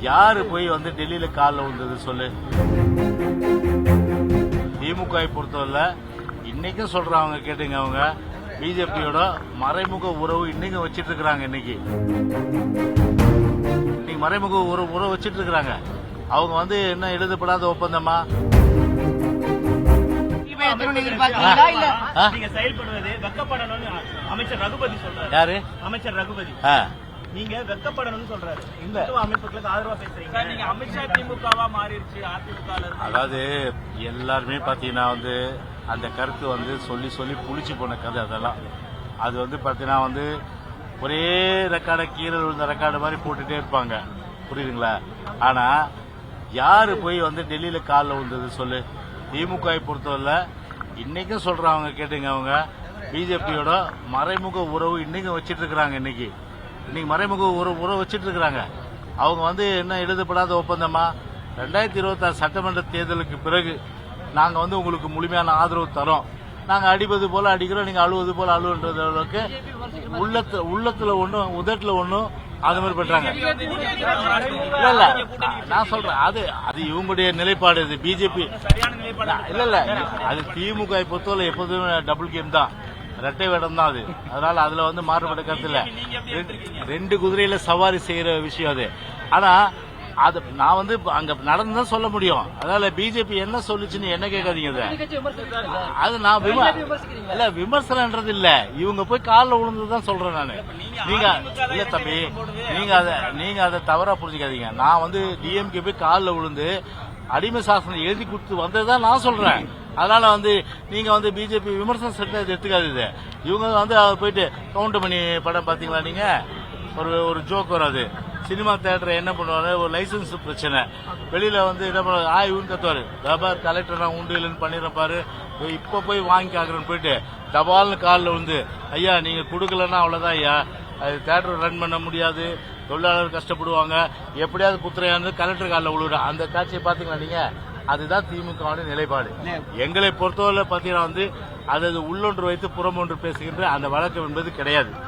யாரு போய் வந்து டெல்லியில காலில் விழுந்தது சொல்லு? திமுக பொறுத்தவரை இன்னைக்கும் சொல்றாங்க கேட்டுங்க அவங்க. பிஜேபியோட மறைமுக உறவு இன்னைக்கும் வச்சிட்டு இருக்கிறாங்க இன்னைக்கு. இன்னைக்கு மறைமுக உறவு உறவு வச்சிட்டு இருக்கிறாங்க. அவங்க வந்து என்ன எழுதப்படாத ஒப்பந்தமா? அமைச்சர் ரகுபதி சொல்றாரு. யாரு? அமைச்சர் ரகுபதி. ஆ. நீங்க வெக்கப்படணும்னு சொல்றாரு. இந்துத்துவ அமைப்புகளுக்கு ஆதரவா பேசுறீங்க? நீங்க அமித்ஷா திமுகவா மாறிடுச்சு அதிமுக அதாவது எல்லாருமே பார்த்தீங்கன்னா வந்து அந்த கருத்து வந்து சொல்லி சொல்லி புளிச்சு போன கதை அதெல்லாம். அது வந்து பார்த்தீங்கன்னா வந்து ஒரே ரெக்கார்டை கீழே விழுந்த ரெக்கார்டு மாதிரி போட்டுட்டே இருப்பாங்க. புரியுதுங்களா? ஆனா யாரு போய் வந்து டெல்லியில காலில் விழுந்தது சொல்லு? திமுக பொறுத்தவரை இன்னைக்கும் சொல்றாங்க கேட்டுங்க அவங்க. பிஜேபியோட மறைமுக உறவு இன்னைக்கும் வச்சிட்டு இருக்கிறாங்க இன்னைக்கு. இன்னைக்கு மறைமுக உறவு உறவு வச்சுட்டு இருக்கிறாங்க அவங்க வந்து என்ன எழுதப்படாத ஒப்பந்தமா? ரெண்டாயிரத்தி இருபத்தாறு சட்டமன்ற தேர்தலுக்கு பிறகு நாங்கள் வந்து உங்களுக்கு முழுமையான ஆதரவு தரோம். நாங்கள் அடிப்பது போல அடிக்கிறோம் நீங்கள் அழுவது போல அழுவுன்றது அளவுக்கு உள்ளத்துல உள்ளத்துல ஒன்றும் உதட்டில் ஒன்றும் அது மாதிரி பண்றாங்க. இல்ல இல்ல. நான் சொல்றேன் அது அது இவங்களுடைய நிலைப்பாடு இது பிஜேபி. இல்ல இல்ல. அது திமுக பொறுத்தவரை எப்போதுமே டபுள் கேம் தான். ரெட்டை வேடம் தான் அது. அதனால அதுல வந்து மாறுபட்ட கருத்து இல்ல. ரெண்டு- ரெண்டு குதிரையில சவாரி செய்யற விஷயம் அது. ஆனா அது நான் வந்து அங்க நடந்துதான் சொல்ல முடியும். அதனால பிஜேபி என்ன சொல்லுச்சுன்னு என்ன கேட்காதீங்க. அது நான் இல்ல விமர்சனம்ன்றது இல்ல. இவங்க போய் காலில் விழுந்துதான் சொல்றேன் நானு. நீங்க இல்ல தம்பி நீங்க அத நீங்க அதை தவறா புரிஞ்சுக்காதீங்க. நான் வந்து டிஎம்கே போய் காலில் விழுந்து அடிமை சாசனம் எழுதி கொடுத்து வந்ததுதான் நான் சொல்றேன். அதனால வந்து நீங்க வந்து பிஜேபி விமர்சனம் செட்டு எடுத்துக்காது இவங்க வந்து அவர் போயிட்டு கவுண்ட் பண்ணி படம் பாத்தீங்களா நீங்க? ஒரு ஒரு ஜோக் வராது. சினிமா தேட்டர் என்ன பண்ணுவாரு ஒரு லைசன்ஸ் பிரச்சனை. வெளியில வந்து என்ன பண்ணுவாரு ஆ இவன் கத்துவாரு. வியாபார் கலெக்டர் நான் உண்டு இல்லைன்னு பண்ணிடுறப்பாரு இப்ப போய் வாங்கி காக்குறேன்னு போயிட்டு தபால்னு காலில் வந்து ஐயா நீங்க கொடுக்கலன்னா அவ்வளவுதான் ஐயா. அது தேட்டர் ரன் பண்ண முடியாது. தொழிலாளர் கஷ்டப்படுவாங்க. எப்படியாவது குத்துறையாந்து கலெக்டர் காலில் விழுவிடும் அந்த காட்சியை பாத்தீங்களா நீங்க? அதுதான் திமுக நிலைப்பாடு. எங்களை பொறுத்தவரை பாத்தீங்கன்னா வந்து அது உள்ளொன்று வைத்து புறம் ஒன்று பேசுகின்ற அந்த வழக்கம் என்பது கிடையாது.